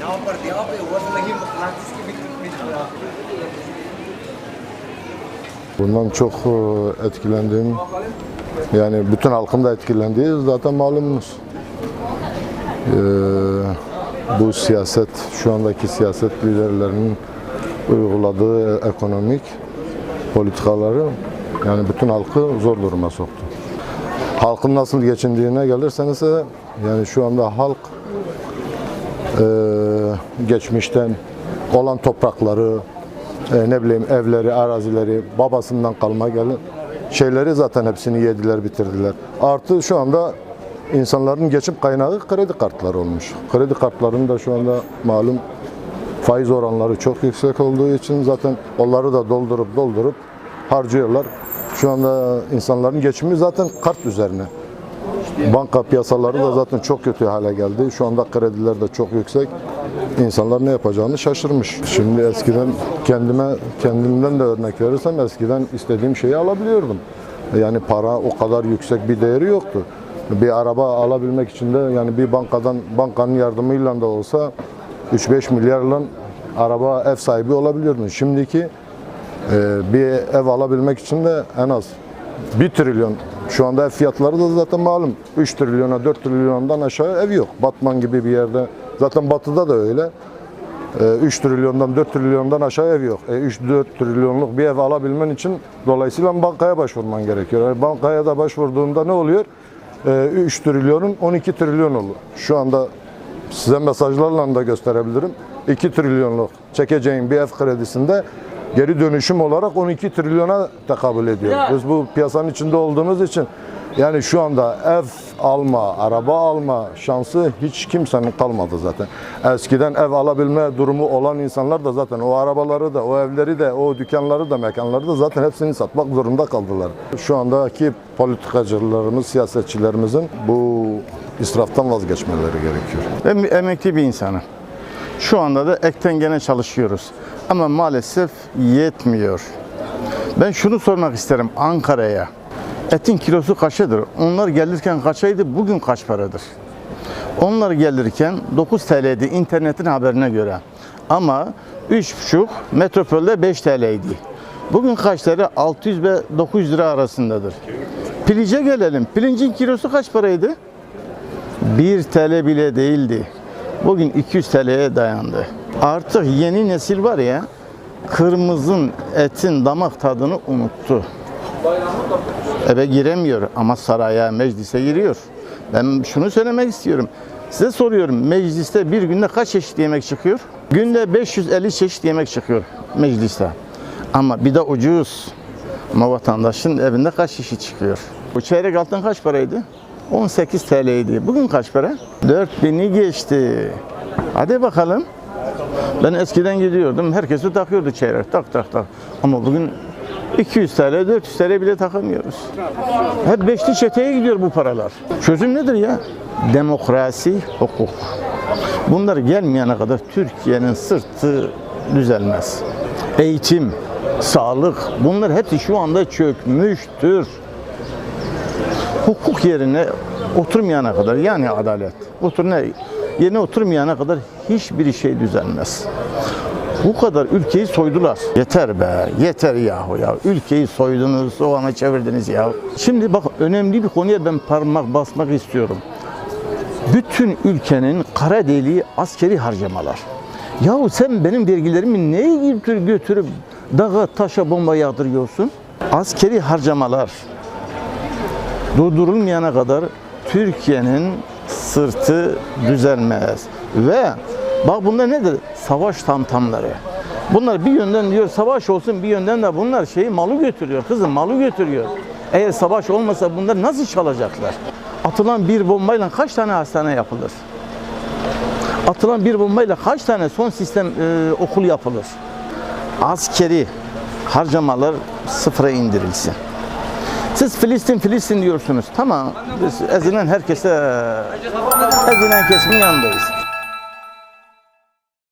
Jauh per dia apa ya? lagi mıknatıs gibi gitmiş ya. Bundan çok e, etkilendiğim, yani bütün halkın da etkilendiği zaten malumunuz. Ee, bu siyaset, şu andaki siyaset liderlerinin uyguladığı ekonomik politikaları yani bütün halkı zor duruma soktu. Halkın nasıl geçindiğine gelirseniz yani şu anda halk e, geçmişten olan toprakları, e, ne bileyim evleri, arazileri, babasından kalma gelen şeyleri zaten hepsini yediler, bitirdiler. Artı şu anda insanların geçim kaynağı kredi kartları olmuş. Kredi kartlarının da şu anda malum faiz oranları çok yüksek olduğu için zaten onları da doldurup doldurup harcıyorlar. Şu anda insanların geçimi zaten kart üzerine. Banka piyasaları da zaten çok kötü hale geldi. Şu anda krediler de çok yüksek. İnsanlar ne yapacağını şaşırmış. Şimdi eskiden kendime kendimden de örnek verirsem eskiden istediğim şeyi alabiliyordum. Yani para o kadar yüksek bir değeri yoktu. Bir araba alabilmek için de yani bir bankadan bankanın yardımıyla da olsa 3-5 milyarla araba ev sahibi olabiliyordun. Şimdiki bir ev alabilmek için de en az 1 trilyon. Şu anda ev fiyatları da zaten malum. 3 trilyona 4 trilyondan aşağı ev yok. Batman gibi bir yerde. Zaten batıda da öyle. E, 3 trilyondan 4 trilyondan aşağı ev yok. E, 3-4 trilyonluk bir ev alabilmen için dolayısıyla bankaya başvurman gerekiyor. Yani bankaya da başvurduğunda ne oluyor? E, 3 trilyonun 12 trilyon olur. Şu anda size mesajlarla da gösterebilirim. 2 trilyonluk çekeceğin bir ev kredisinde geri dönüşüm olarak 12 trilyona tekabül ediyor. Biz bu piyasanın içinde olduğumuz için yani şu anda ev alma, araba alma şansı hiç kimsenin kalmadı zaten. Eskiden ev alabilme durumu olan insanlar da zaten o arabaları da, o evleri de, o dükkanları da, mekanları da zaten hepsini satmak zorunda kaldılar. Şu andaki politikacılarımız, siyasetçilerimizin bu israftan vazgeçmeleri gerekiyor. Ben emekli bir insanım. Şu anda da ekten gene çalışıyoruz. Ama maalesef yetmiyor. Ben şunu sormak isterim Ankara'ya. Etin kilosu kaçıdır? Onlar gelirken kaçaydı, bugün kaç paradır? Onlar gelirken 9 TL'ydi internetin haberine göre. Ama 3,5 metropolde 5 TL'ydi. Bugün kaç TL? 600 ve 900 lira arasındadır. Pilince gelelim. Pilincin kilosu kaç paraydı? 1 TL bile değildi. Bugün 200 TL'ye dayandı. Artık yeni nesil var ya, kırmızın etin damak tadını unuttu. Eve giremiyor ama saraya, meclise giriyor. Ben şunu söylemek istiyorum. Size soruyorum, mecliste bir günde kaç çeşit yemek çıkıyor? Günde 550 çeşit yemek çıkıyor mecliste. Ama bir de ucuz. Ama vatandaşın evinde kaç çeşit çıkıyor? Bu çeyrek altın kaç paraydı? 18 TL'ydi. Bugün kaç para? 4000'i geçti. Hadi bakalım. Ben eskiden gidiyordum. Herkesi takıyordu çeyrek. Tak tak tak. Ama bugün 200 TL, 400 TL bile takamıyoruz. Hep beşli çeteye gidiyor bu paralar. Çözüm nedir ya? Demokrasi, hukuk. Bunlar gelmeyene kadar Türkiye'nin sırtı düzelmez. Eğitim, sağlık bunlar hepsi şu anda çökmüştür. Hukuk yerine oturmayana kadar yani adalet oturuna yerine oturmayana kadar hiçbir şey düzelmez. Bu kadar ülkeyi soydular. Yeter be, yeter yahu ya. Ülkeyi soydunuz, soğana çevirdiniz ya. Şimdi bak önemli bir konuya ben parmak basmak istiyorum. Bütün ülkenin kara deliği askeri harcamalar. Yahu sen benim vergilerimi neye götür götürüp dağa taşa bomba yağdırıyorsun? Askeri harcamalar durdurulmayana kadar Türkiye'nin sırtı düzelmez. Ve bak bunlar nedir? Savaş tamtamları. Bunlar bir yönden diyor savaş olsun bir yönden de bunlar şeyi malı götürüyor. Kızım malı götürüyor. Eğer savaş olmasa bunlar nasıl çalacaklar? Atılan bir bombayla kaç tane hastane yapılır? Atılan bir bombayla kaç tane son sistem e, okul yapılır? Askeri harcamalar sıfıra indirilsin. Siz Filistin Filistin diyorsunuz. Tamam. Biz ezilen herkese ezilen kesimin yanındayız.